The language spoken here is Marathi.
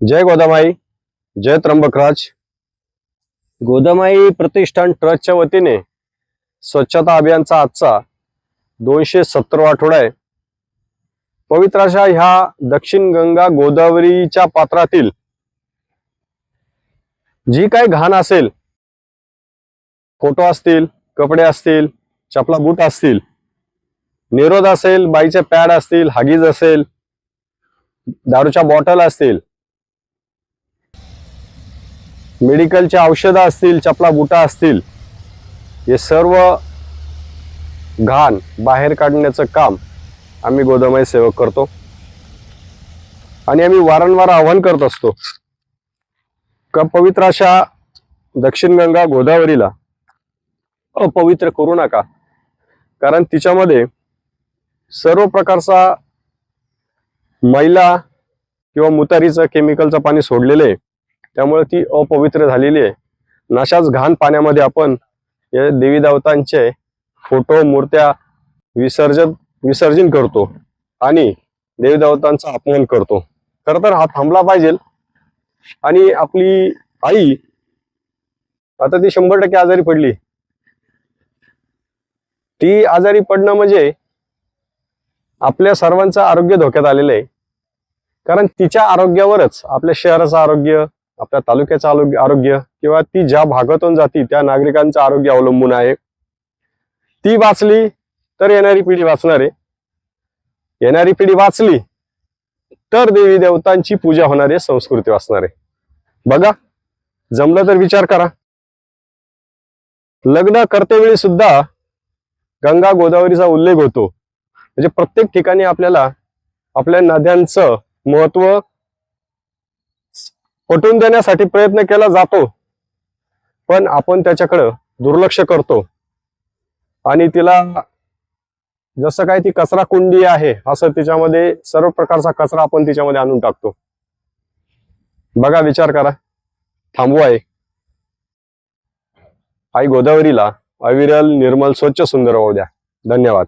जय गोदामाई जय त्र्यंबकराज. गोदामाई प्रतिष्ठान ट्रस्टच्या वतीने स्वच्छता अभियानचा आजचा दोनशे सत्तर आठवडा आहे. पवित्राशा ह्या दक्षिण गंगा गोदावरीच्या पात्रातील जी काही घाण असेल फोटो असतील कपडे असतील चपला बूट असतील निरोध असेल बाईचे पॅड असतील हागीज असेल दारूच्या बॉटल असतील मेडिकलच्या औषधं असतील चपला बुटा असतील हे सर्व घाण बाहेर काढण्याचं काम आम्ही गोदामय सेवक करतो. आणि आम्ही वारंवार आव्हान करत असतो. का पवित्र अशा दक्षिण गंगा गोदावरीला अपवित्र करू नका. कारण तिच्यामध्ये सर्व प्रकारचा मैला किंवा मुतारीचं केमिकलचं पाणी सोडलेलं आहे. त्यामुळे ती अपवित्र झालेली आहे. नशाच घाण पाण्यामध्ये आपण या देवी देवतांचे फोटो मूर्त्या विसर्जन विसर्जन करतो आणि देवी देवतांचा अपमान करतो. खर तर हा थांबला पाहिजे. आणि आपली आई आता ती शंभर टक्के आजारी पडली. ती आजारी पडणं म्हणजे आपल्या सर्वांचं आरोग्य धोक्यात आलेलं आहे. कारण तिच्या आरोग्यावरच आपल्या शहराचं आरोग्य आपल्या तालुक्याचं आरोग्य आरोग्य किंवा ती ज्या भागातून जाती त्या नागरिकांचं आरोग्य अवलंबून आहे. ती वाचली तर येणारी पिढी वाचणार आहे. येणारी पिढी वाचली तर देवी देवतांची पूजा होणारी संस्कृती वाचणार आहे. बघा जमलं तर विचार करा. लग्न करतेवेळी सुद्धा गंगा गोदावरीचा उल्लेख होतो. म्हणजे प्रत्येक ठिकाणी आपल्याला आपल्या नद्यांचं महत्त्व पटवून देण्यासाठी प्रयत्न केला जातो. पण आपण त्याच्याकडं दुर्लक्ष करतो. आणि तिला जसं काय ती कचरा कुंडी आहे असं तिच्यामध्ये सर्व प्रकारचा कचरा आपण तिच्यामध्ये आणून टाकतो. बघा विचार करा. थांबू आहे. आई गोदावरीला अविरल निर्मल स्वच्छ सुंदर होऊ द्या. धन्यवाद.